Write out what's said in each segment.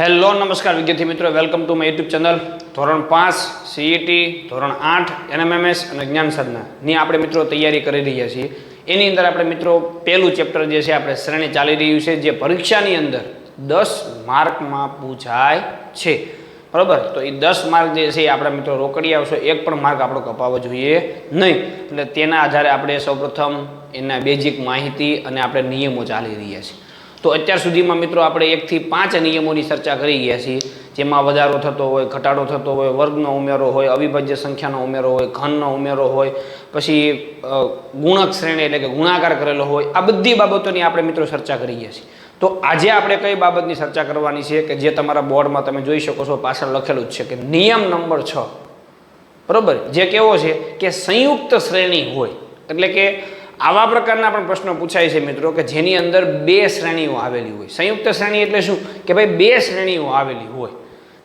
Hello, નમસ્કાર વિદ્યાર્થી મિત્રો. Welcome to my YouTube channel ધોરણ પાંચ સીઈટી ધોરણ આઠ એનએમએમએસ અને જ્ઞાન સાધનાની આપણે મિત્રો તૈયારી કરી રહ્યા છીએ. એની અંદર આપણે મિત્રો પહેલું ચેપ્ટર જે છે, આપણે શ્રેણી ચાલી રહ્યું છે, જે પરીક્ષાની અંદર દસ માર્કમાં પૂછાય છે. બરાબર? તો એ દસ માર્ક જે છે એ આપણા મિત્રો રોકડી આવશે. એક પણ માર્ક આપણો કપાવવો જોઈએ નહીં. એટલે તેના આધારે આપણે સૌપ્રથમ એના બેઝિક માહિતી અને આપણે નિયમો ચાલી રહ્યા છીએ. તો અત્યાર સુધીમાં મિત્રો આપણે એકથી પાંચ નિયમોની ચર્ચા કરી ગયા છીએ. જેમાં વધારો થતો હોય, ઘટાડો થતો હોય, વર્ગનો ઉમેરો હોય, અવિભાજ્ય સંખ્યાનો ઉમેરો હોય, ઘનનો ઉમેરો હોય, પછી ગુણક શ્રેણી એટલે કે ગુણાકાર કરેલો હોય, આ બધી બાબતોની આપણે મિત્રો ચર્ચા કરી ગયા છીએ. તો આજે આપણે કઈ બાબતની ચર્ચા કરવાની છે કે જે તમારા બોર્ડમાં તમે જોઈ શકો છો, પાછળ લખેલું જ છે કે નિયમ નંબર છ. બરોબર? જે કેવો છે કે સંયુક્ત શ્રેણી હોય. એટલે કે આવા પ્રકારના પણ પ્રશ્નો પૂછાય છે મિત્રો કે જેની અંદર બે શ્રેણીઓ આવેલી હોય. સંયુક્ત શ્રેણી એટલે શું? કે ભાઈ બે શ્રેણીઓ આવેલી હોય.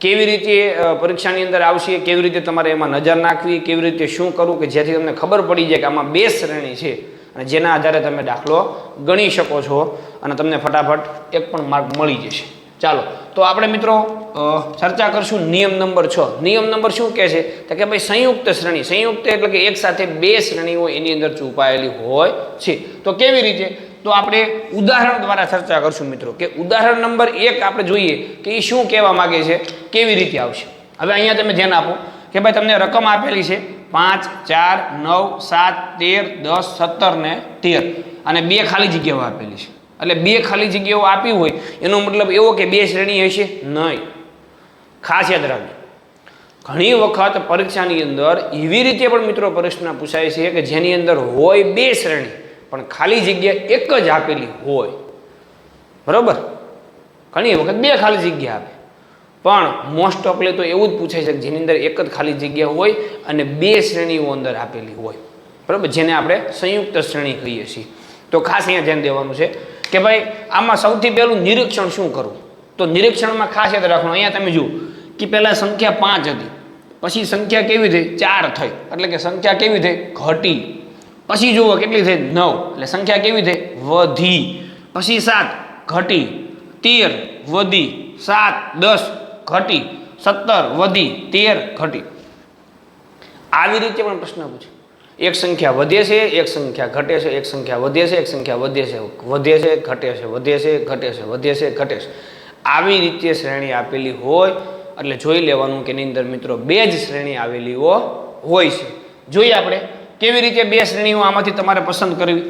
કેવી રીતે પરીક્ષાની અંદર આવશે, કેવી રીતે તમારે એમાં નજર નાખવી, કેવી રીતે શું કરવું, કે જેથી તમને ખબર પડી જાય કે આમાં બે શ્રેણી છે અને જેના આધારે તમે દાખલો ગણી શકો છો અને તમને ફટાફટ એક પણ માર્ક મળી જશે. ચાલો, તો આપણે મિત્રો ચર્ચા કરશું નિયમ નંબર છ. નિયમ નંબર શું કહે છે? તો કે ભાઈ સંયુક્ત શ્રેણી, સંયુક્ત એટલે કે એક સાથે બે શ્રેણીઓ એની અંદર છુપાયેલી હોય છે. તો કેવી રીતે? તો આપણે ઉદાહરણ દ્વારા ચર્ચા કરશું મિત્રો, કે ઉદાહરણ નંબર એક આપણે જોઈએ કે એ શું કહેવા માગે છે? કેવી રીતે આવશે? હવે અહીંયા તમે ધ્યાન આપો કે ભાઈ તમને રકમ આપેલી છે પાંચ, ચાર, નવ, સાત, તેર, દસ, સત્તર ને તેર. અને બે ખાલી જગ્યાઓ આપેલી છે. એટલે બે ખાલી જગ્યાઓ આપી હોય, એનો મતલબ એવો કે બે શ્રેણી હશે? નહીં. ખાસ યાદ રાખજો. ઘણી વખત પરીક્ષાની અંદર એવી રીતે પણ મિત્રો પ્રશ્ન પૂછાય છે કે જેની અંદર હોય બે શ્રેણી, પણ ખાલી જગ્યા એક જ આપેલી હોય. બરોબર? ઘણી વખત બે ખાલી જગ્યા આપે. પણ મોસ્ટ ઓફલી તો એવું જ પૂછાય છે કે જેની અંદર એક જ ખાલી જગ્યા હોય અને બે શ્રેણીઓ અંદર આપેલી હોય. બરાબર? જેને આપણે સંયુક્ત શ્રેણી કહીએ છીએ. તો ખાસ અહીંયા ધ્યાન દેવાનું છે. કે ભાઈ, આમાં સૌથી પહેલું નિરીક્ષણ શું કરવું? તો નિરીક્ષણમાં ખાસ યાદ રાખવાનું, અહીંયા તમે જુઓ, કે પહેલાં સંખ્યા પાંચ હતી. પછી સંખ્યા કેવી થઈ? ચાર થઈ. એટલે કે સંખ્યા કેવી થઈ? ઘટી. પછી જુઓ કેટલી થઈ? નવ. એટલે સંખ્યા કેવી થઈ? વધી. પછી સાત, ઘટી. તેર, વધી. સાત, દસ, ઘટી. સત્તર, વધી. તેર, ઘટી. આવી રીતે પણ પ્રશ્ન પૂછે. એક સંખ્યા વધે છે, એક સંખ્યા ઘટે છે, એક સંખ્યા વધે છે, એક સંખ્યા વધે છે વધે છે, ઘટે છે, વધે છે, ઘટે છે, વધે છે, ઘટે છે. આવી રીતે શ્રેણી આપેલી હોય, એટલે જોઈ લેવાનું કે એની અંદર મિત્રો બે જ શ્રેણી આવેલીઓ હોય છે. જોઈએ આપણે કેવી રીતે બે શ્રેણીઓ આમાંથી તમારે પસંદ કરવી?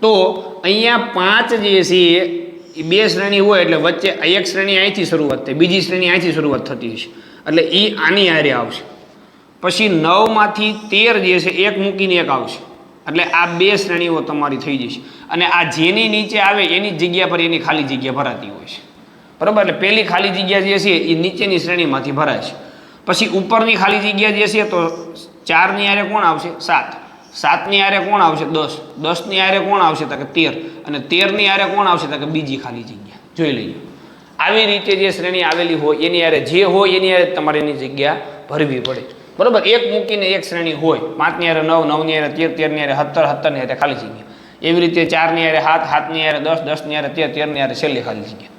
તો અહીંયા પાંચ જે છે, એ બે શ્રેણી હોય એટલે વચ્ચે એક શ્રેણી અહીંથી શરૂઆત થઈ બીજી શ્રેણી અહીંથી શરૂઆત થતી હશે. એટલે એ આની આરે આવશે. પછી નવમાંથી તેર જે છે, એક મૂકીને એક આવશે. એટલે આ બે શ્રેણીઓ તમારી થઈ જશે. અને આ જેની નીચે આવે, એની જગ્યા પર એની ખાલી જગ્યા ભરાતી હોય છે. બરાબર? એટલે પહેલી ખાલી જગ્યા જે છે એ નીચેની શ્રેણીમાંથી ભરાય છે. પછી ઉપરની ખાલી જગ્યા જે છે, તો ચારની આરે કોણ આવશે? સાત. સાતની આરે કોણ આવશે? દસ. દસની આરે કોણ આવશે? તો કે તેર. અને તેરની આરે કોણ આવશે? તો કે બીજી ખાલી જગ્યા. જોઈ લઈએ. આવી રીતે જે શ્રેણી આવેલી હોય, એની આરે જે હોય, એની આરે તમારે એની જગ્યા ભરવી પડે. બરાબર? એક મૂકીને એક શ્રેણી હોય. પાંચની હારે નવ નવની હારે તેર તેરની આરે સત્તર સત્તરની હારે ખાલી જગ્યા. એવી રીતે ચારની હારે હાથ હાથની હારે દસ દસની આરે તેર તેરની હારે છેલ્લી ખાલી જગ્યા.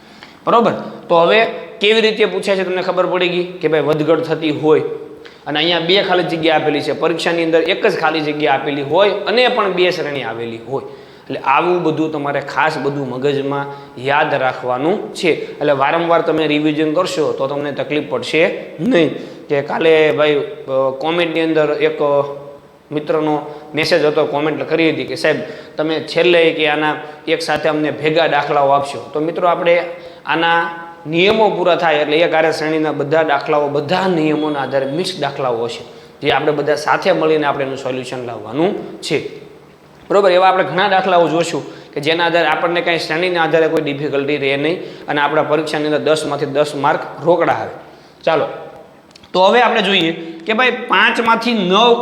બરોબર? તો હવે કેવી રીતે પૂછે છે તમને ખબર પડી ગઈ કે ભાઈ વધઘટ થતી હોય અને અહીંયા બે ખાલી જગ્યા આપેલી છે. પરીક્ષાની અંદર એક જ ખાલી જગ્યા આપેલી હોય અને પણ બે શ્રેણી આવેલી હોય. એટલે આવું બધું તમારે ખાસ બધું મગજમાં યાદ રાખવાનું છે. એટલે વારંવાર તમે રિવિઝન કરશો તો તમને તકલીફ પડશે નહીં. કે કાલે ભાઈ કોમેન્ટની અંદર એક મિત્રનો મેસેજ હતો કોમેન્ટ કરી હતી કે, સાહેબ, તમે છેલ્લે કે આના એક સાથે અમને ભેગા દાખલાઓ આપશો. તો મિત્રો, આપણે આના નિયમો પૂરા થાય એટલે એ કાર્યશ્રેણીના બધા દાખલાઓ, બધા નિયમોના આધારે મિક્સ દાખલાઓ હશે. જે આપણે બધા સાથે મળીને આપણે એનું સોલ્યુશન લાવવાનું છે. બરોબર, એવા આપણે ઘણા દાખલાઓ જોશું કે જેના આધારે આપણને કાંઈ શ્રેણીના આધારે કોઈ ડિફિકલ્ટી રહે નહીં અને આપણા પરીક્ષાની અંદર દસમાંથી દસ માર્ક રોકડા આવે. ચાલો, તો હવે આપણે જોઈએ કે ભાઈ પાંચમાંથી નવ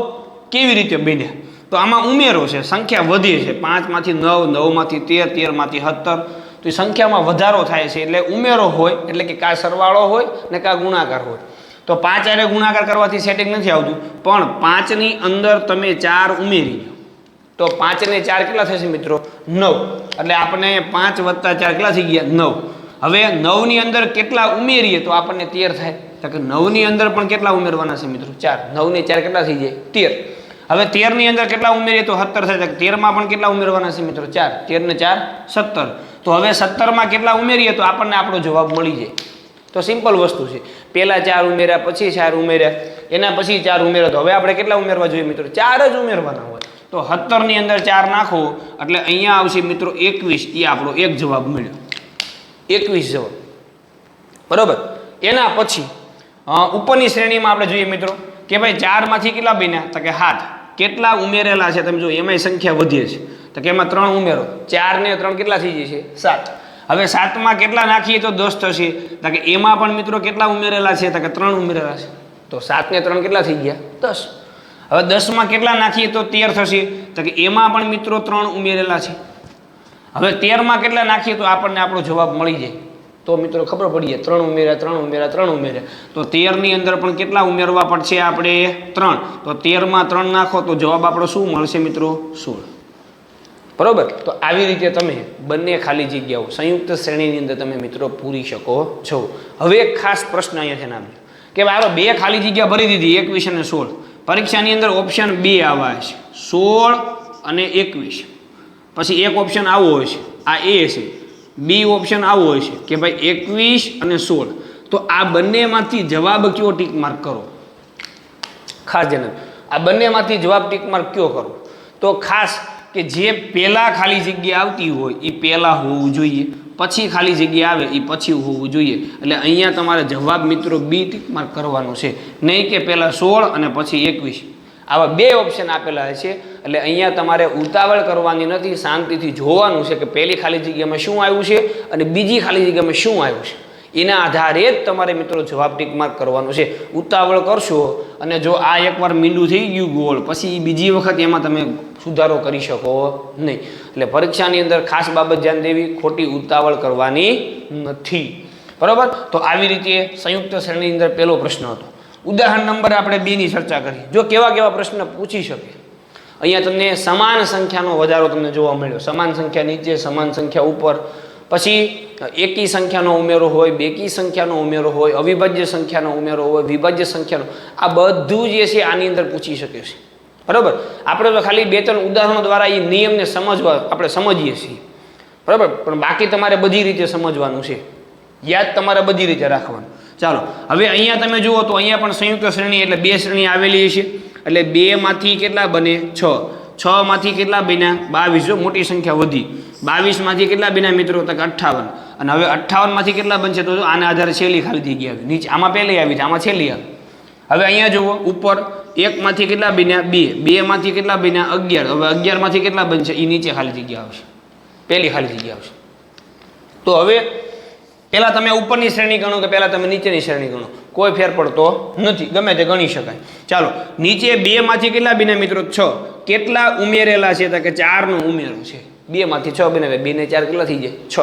કેવી રીતે બન્યા? તો આમાં ઉમેરો છે, સંખ્યા વધી છે. પાંચમાંથી નવ, નવમાંથી તેર, તેરમાંથી સત્તર. તો એ સંખ્યામાં વધારો થાય છે એટલે ઉમેરો હોય, એટલે કે કાં સરવાળો હોય ને કાં ગુણાકાર હોય. તો પાંચ આરે ગુણાકાર કરવાથી સેટિંગ નથી આવતું. પણ પાંચની અંદર તમે ચાર ઉમેરી તો પાંચ ને ચાર કેટલા થશે મિત્રો? નવ. એટલે આપણે પાંચ વત્તા ચાર કેટલા થઈ ગયા? નવ. હવે નવની અંદર કેટલા ઉમેરીએ તો આપણને તેર થાય. તો કે નવની અંદર પણ કેટલા ઉમેરવાના છે મિત્રો? ચાર. નવને ચાર કેટલા થઈ જાય? તેર. હવે તેરની અંદર કેટલા ઉમેરીએ તો સત્તર થાય. તેરમાં પણ કેટલા ઉમેરવાના છે મિત્રો? ચાર. તેર ને ચાર, સત્તર. તો હવે સત્તરમાં કેટલા ઉમેરીએ તો આપણને આપણો જવાબ મળી જાય. તો સિમ્પલ વસ્તુ છે. પહેલાં ચાર ઉમેર્યા, પછી ચાર ઉમેર્યા. એના પછી ચાર ઉમેર્યા. તો હવે આપણે કેટલા ઉમેરવા જોઈએ મિત્રો? ચાર જ ઉમેરવાના હોય. તો સત્તરની અંદર ચાર નાખો, એટલે અહીંયા આવશે મિત્રો એકવીસ એ આપણો એક જવાબ મળ્યો. એકવીસ જવાબ. બરોબર? એના પછી ઉપરની શ્રેણીમાં આપણે જોઈએ મિત્રો, કે ભાઈ ચારમાંથી કેટલા બન્યા? તો કે હાથ કેટલા ઉમેરેલા છે? તમે જો, એમાંય સંખ્યા વધીએ છે. તો કે એમાં ત્રણ ઉમેરો. ચાર ને ત્રણ કેટલા થઈ જશે? સાત. હવે સાતમાં કેટલા નાખીએ તો દસ થશે. તો કે એમાં પણ મિત્રો કેટલા ઉમેરેલા છે? તો કે ત્રણ ઉમેરેલા છે. તો સાત ને ત્રણ કેટલા થઈ ગયા? દસ. હવે દસમાં કેટલા નાખીએ તો તેર થશે? તો કે એમાં પણ મિત્રો ત્રણ ઉમેરેલા છે. હવે તેરમાં કેટલા નાખીએ તો આપણને આપણો જવાબ મળી જાય. તો મિત્રો ખબર પડી જાય, ત્રણ ઉમેર્યા ત્રણ ઉમેર્યા ત્રણ ઉમેર્યા. તો તેરની અંદર પણ કેટલા ઉમેરવા પડશે આપણે? ત્રણ. તો તેરમાં ત્રણ નાખો તો જવાબ આપણો શું મળશે મિત્રો? સોળ. બરોબર? તો આવી રીતે તમે બંને ખાલી જગ્યાઓ, સંયુક્ત શ્રેણીની અંદર તમે મિત્રો પૂરી શકો છો. હવે એક ખાસ પ્રશ્ન અહીંયા છે નામ. કે ભાઈ બે ખાલી જગ્યા ભરી દીધી, એકવીસ અને સોળ. પરીક્ષાની અંદર ઓપ્શન બી આવા છે સોળ અને એકવીસ. પછી એક ઓપ્શન આવો હોય છે આ એ છે. બી ઓપ્શન આવો હોય છે કે ભાઈ એકવીસ અને સોળ. તો આ બંનેમાંથી જવાબ કયો ટીક માર્ક કરો? ખાસ જનક આ બંનેમાંથી જવાબ ટીક માર્ક કયો કરો? તો ખાસ કે જે પહેલાં ખાલી જગ્યા આવતી હોય એ પહેલાં હોવું જોઈએ. પછી ખાલી જગ્યા આવે એ પછી હોવું જોઈએ. એટલે અહીંયા તમારે જવાબ મિત્રો બી ટીક માર્ક કરવાનો છે. નહીં કે પહેલાં સોળ અને પછી એકવીસ. આવા બે ઓપ્શન આપેલા છે. એટલે અહીંયા તમારે ઉતાવળ કરવાની નથી, શાંતિથી જોવાનું છે કે પહેલી ખાલી જગ્યામાં શું આવ્યું છે અને બીજી ખાલી જગ્યામાં શું આવ્યું છે. એના આધારે જ તમારે મિત્રો જવાબ ટીક માર્ક કરવાનો છે. ઉતાવળ કરશો અને જો આ એકવાર મીંડું થઈ ગયું ગોળ, પછી બીજી વખત એમાં તમે સુધારો કરી શકો નહીં. એટલે પરીક્ષાની અંદર ખાસ બાબત ધ્યાન દેવી, ખોટી ઉતાવળ કરવાની નથી. બરાબર? તો આવી રીતે સંયુક્ત શ્રેણીની અંદર પહેલો પ્રશ્ન હતો. ઉદાહરણ નંબર આપણે બેની ચર્ચા કરી. જો કેવા કેવા પ્રશ્ન પૂછી શકે. અહીંયા તમને સમાન સંખ્યાનો વધારો તમને જોવા મળ્યો. સમાન સંખ્યા નીચે, સમાન સંખ્યા ઉપર. પછી એકી સંખ્યાનો ઉમેરો હોય, બેકી સંખ્યાનો ઉમેરો હોય, અવિભાજ્ય સંખ્યાનો ઉમેરો હોય, વિભાજ્ય સંખ્યાનો. આ બધું જે છે આની અંદર પૂછી શકે છે. બરાબર? આપણે તો ખાલી બે ત્રણ ઉદાહરણો દ્વારા એ નિયમને સમજવા, આપણે સમજીએ છીએ. બરાબર? પણ બાકી તમારે બધી રીતે સમજવાનું છે. યાદ તમારે બધી રીતે રાખવાનું. ચાલો, હવે અહીંયા તમે જુઓ તો અહીંયા પણ સંયુક્ત શ્રેણી એટલે બે શ્રેણી આવેલી છે. એટલે બેમાંથી કેટલા બને? છ. છ માંથી કેટલા બન્યા? બાવીસ. જો મોટી સંખ્યા વધી. બાવીસમાંથી કેટલા બન્યા મિત્રો? તક અઠ્ઠાવન. અને હવે અઠ્ઠાવનમાંથી કેટલા બનશે? તો આના આધારે છેલ્લી ખાલી જગ્યા આવી. નીચે, આમાં પહેલી આવી છે, આમાં છેલ્લી આવી. હવે અહીંયા જુઓ, ઉપર એકમાંથી કેટલા બન્યા? બે. બેમાંથી કેટલા બન્યા? અગિયાર. હવે અગિયારમાંથી કેટલા બનશે? એ નીચે ખાલી જગ્યા આવશે. પહેલી ખાલી જગ્યા આવશે. તો હવે પહેલાં તમે ઉપરની શ્રેણી ગણો કે પહેલાં તમે નીચેની શ્રેણી ગણો? કોઈ ફેર પડતો નથી. ગમે તે ગણી શકાય. ચાલો, નીચે બેમાંથી કેટલા બન્યા મિત્રો? છ. કેટલા ઉમેરેલા છે? તો કે ચારનું ઉમેરું છે. બેમાંથી છ બને બે ને ચાર કેટલા થઈ જાય? છ.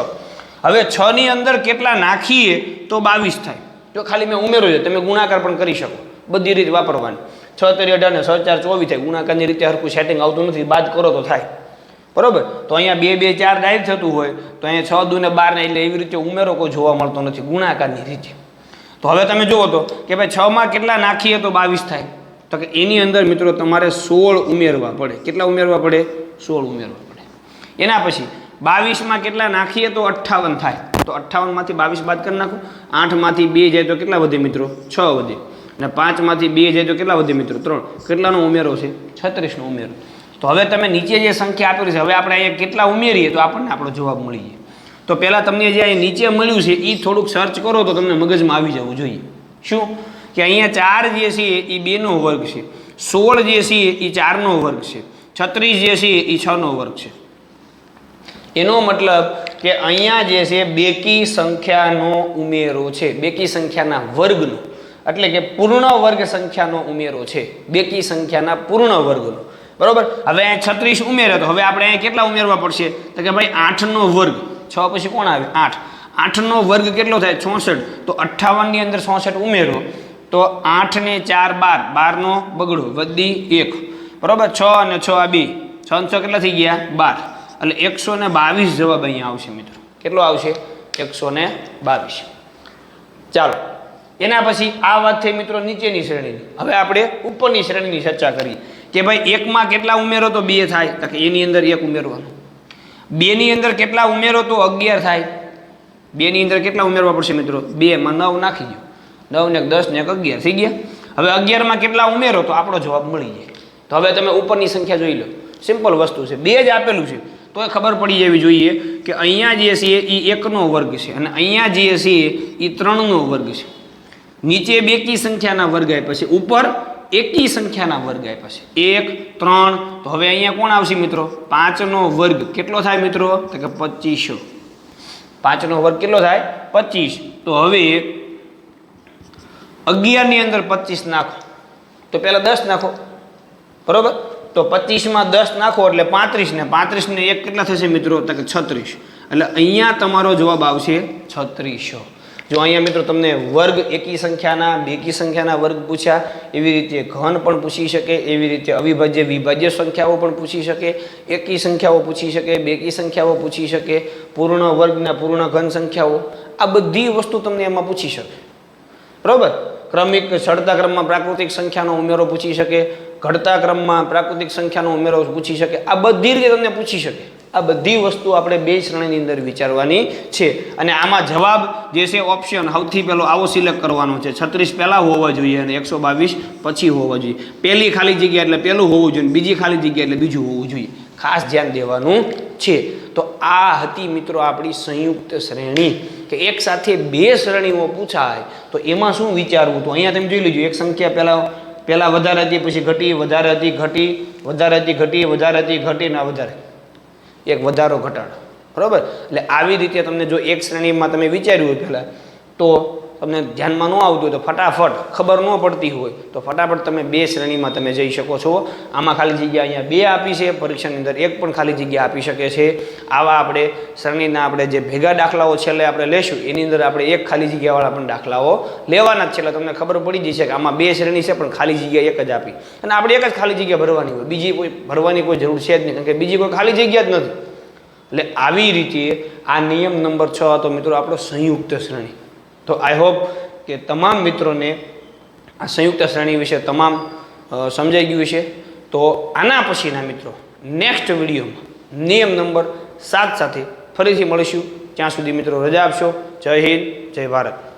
હવે છ ની અંદર કેટલા નાખીએ તો બાવીસ થાય. જો ખાલી મેં ઉમેરો છે, તમે ગુણાકાર પણ કરી શકો. બધી રીત વાપરવાની. છ તરી અઢાર ને છ ચાર ચોવીસ થાય. ગુણાકારની રીતે હરખું સેટિંગ આવતું નથી. બાદ કરો તો થાય. બરોબર? તો અહીંયા બે બે, ચાર ડાયરેક્ટ થતું હોય, તો અહીંયા છ, દુ ને બાર ને એટલે એવી રીતે ઉમેરો કોઈ જોવા મળતો નથી. ગુણાકારની રીતે. તો હવે તમે જુઓ તો કે ભાઈ છમાં કેટલા નાખીએ તો બાવીસ થાય. તો કે એની અંદર મિત્રો તમારે સોળ ઉમેરવા પડે. કેટલા ઉમેરવા પડે? સોળ ઉમેરવા પડે. એના પછી બાવીસમાં કેટલા નાખીએ તો અઠ્ઠાવન થાય. તો અઠ્ઠાવનમાંથી બાવીસ બાદ કરી નાખો. આઠમાંથી બે જાય તો કેટલા વધે મિત્રો? છ વધે. અને પાંચમાંથી બે જાય તો કેટલા વધે મિત્રો? ત્રણ. કેટલાનો ઉમેરો છે? છત્રીસનો ઉમેરો. તો હવે તમે નીચે જે સંખ્યા આપેલી છે, હવે આપણે અહીંયા કેટલા ઉમેરીએ તો આપણને આપણો જવાબ મળી જાય. તો પહેલાં તમને જે અહીં નીચે મળ્યું છે એ થોડુંક સર્ચ કરો તો તમને મગજમાં આવી જવું જોઈએ. શું? કે અહીંયા ચાર જે છે એ બેનો વર્ગ છે. સોળ જે છે એ ચારનો વર્ગ છે. છત્રીસ જે છે એ છનો વર્ગ છે. એનો મતલબ કે અહીંયા જે છે, બેકી સંખ્યાનો ઉમેરો છે. બેકી સંખ્યાના વર્ગનો. એટલે કે પૂર્ણ વર્ગ સંખ્યાનો ઉમેરો છે. બેકી સંખ્યાના પૂર્ણ વર્ગનો. બરોબર? હવે છત્રીસ ઉમેરે તો હવે આપણે કેટલા ઉમેરવા પડશે? તો કે ભાઈ આઠનો વર્ગ. છ પછી કોણ આવે? આઠ. આઠનો વર્ગ કેટલો થાય? ચોસઠ. તો અઠ્ઠાવનની અંદર ચોસઠ ઉમેરો. તો આઠ ને ચાર બાર. બારનો બગડો. વધી એક. બરોબર? છ અને છ આ બે. છ છ કેટલા થઈ ગયા? બાર. એટલે એકસો ને બાવીસ જવાબ અહીંયા આવશે મિત્રો. કેટલો આવશે? એકસો ને બાવીસ. ચાલો. એના પછી આ વાત થઈ મિત્રો નીચેની શ્રેણીની. હવે આપણે ઉપરની શ્રેણીની ચર્ચા કરીએ. કે ભાઈ એકમાં કેટલા ઉમેરો તો બે થાય? તો કે એની અંદર એક ઉમેરવાનું. બેની અંદર કેટલા ઉમેરો તો અગિયાર થાય? બેની અંદર કેટલા ઉમેરવા પડશે મિત્રો? બેમાં નવ નાખી દો. નવ ને દસ ને અગિયાર. થઈ ગયા? હવે અગિયારમાં કેટલા ઉમેરો તો આપણો જવાબ મળી જાય. તો હવે તમે ઉપરની સંખ્યા જોઈ લો. સિમ્પલ વસ્તુ છે. બે જ આપેલું છે. તો એ ખબર પડી જવી જોઈએ કે અહીંયા જે છે એ એકનો વર્ગ છે અને અહીંયા જે છે એ ત્રણનો વર્ગ છે. નીચે બેકી સંખ્યાના વર્ગ આપ્યા છે. ઉપર એકી સંખ્યાના વર્ગ આપ્યા છે. એક, ત્રણ, તો હવે અહીંયા કોણ આવશે મિત્રો? પાંચનો વર્ગ કેટલો થાય મિત્રો? તો કે પચીસો. પાંચનો વર્ગ કેટલો થાય? પચીસ. તો હવે અગિયારની અંદર પચીસ નાખો. તો પહેલાં દસ નાખો. બરોબર? તો પચીસમાં દસ નાખો એટલે પાંત્રીસ ને પાંત્રીસ ને એક કેટલા થશે મિત્રો? તો કે છત્રીસ. એટલે અહીંયા તમારો જવાબ આવશે છત્રીસો. જો અહીંયા મિત્રો તમને વર્ગ એકી સંખ્યાના, બેકી સંખ્યાના વર્ગ પૂછ્યા, એવી રીતે ઘન પણ પૂછી શકે, એવી રીતે અવિભાજ્ય વિભાજ્ય સંખ્યાઓ પણ પૂછી શકે, એકી સંખ્યાઓ પૂછી શકે, બેકી સંખ્યાઓ પૂછી શકે, પૂર્ણ વર્ગના પૂર્ણ ઘન સંખ્યાઓ, આ બધી વસ્તુ તમને એમાં પૂછી શકે. બરાબર? ક્રમિક ચડતા ક્રમમાં પ્રાકૃતિક સંખ્યાનો ઉમેરો પૂછી શકે ઘટતા ક્રમમાં પ્રાકૃતિક સંખ્યાનો ઉમેરો પૂછી શકે, આ બધી રીતે તમને પૂછી શકે. આ બધી વસ્તુ આપણે બે શ્રેણીની અંદર વિચારવાની છે. અને આમાં જવાબ જે છે ઓપ્શન સૌથી પહેલો આવો સિલેક્ટ કરવાનો છે. છત્રીસ પહેલાં હોવા જોઈએ અને એકસો બાવીસ પછી હોવા જોઈએ. પહેલી ખાલી જગ્યા એટલે પહેલું હોવું જોઈએ બીજી ખાલી જગ્યા એટલે બીજું હોવું જોઈએ. ખાસ ધ્યાન દેવાનું છે. તો આ હતી મિત્રો આપણી સંયુક્ત શ્રેણી કે એક સાથે બે શ્રેણીઓ પૂછાય, તો એમાં શું વિચારવું? તો અહીંયા તમે જોઈ લીધું એક સંખ્યા પહેલાં પહેલાં વધારે હતી, પછી ઘટી, વધારે હતી, ઘટી, વધારે હતી, ઘટી, વધારે હતી, ઘટી ના વધારે. એક વધારો ઘટાડો. બરાબર? એટલે આવી રીતે તમને જો એક શ્રેણીમાં તમે વિચાર્યું પહેલાં, તો તમને ધ્યાનમાં ન આવતું હોય તો ફટાફટ, ખબર ન પડતી હોય તો ફટાફટ તમે બે શ્રેણીમાં તમે જઈ શકો છો. આમાં ખાલી જગ્યા અહીંયા બે આપી છે, પરીક્ષાની અંદર એક પણ ખાલી જગ્યા આપી શકે છે. આવા આપણે શ્રેણીના આપણે જે ભેગા દાખલાઓ છેલ્લે આપણે લેશું, એની અંદર આપણે એક ખાલી જગ્યાવાળા પણ દાખલાઓ લેવાના જ છે. એટલે તમને ખબર પડી જશે કે આમાં બે શ્રેણી છે, પણ ખાલી જગ્યા એક જ આપી. અને આપણે એક જ ખાલી જગ્યા ભરવાની હોય. બીજી કોઈ, ભરવાની કોઈ જરૂર છે જ નહીં, કારણ કે બીજી કોઈ ખાલી જગ્યા જ નથી. એટલે આવી રીતે આ નિયમ નંબર છ હતો મિત્રો આપણો સંયુક્ત શ્રેણી. તો આઈ હોપ કે તમામ મિત્રોને આ સંયુક્ત શ્રેણી વિશે તમામ સમજાઈ ગયું છે તો આના પછીના મિત્રો નેક્સ્ટ વિડીયોમાં નિયમ નંબર સાત સાથે ફરીથી મળીશું. ત્યાં સુધી મિત્રો રજા આપશો. જય હિન્દ, જય ભારત.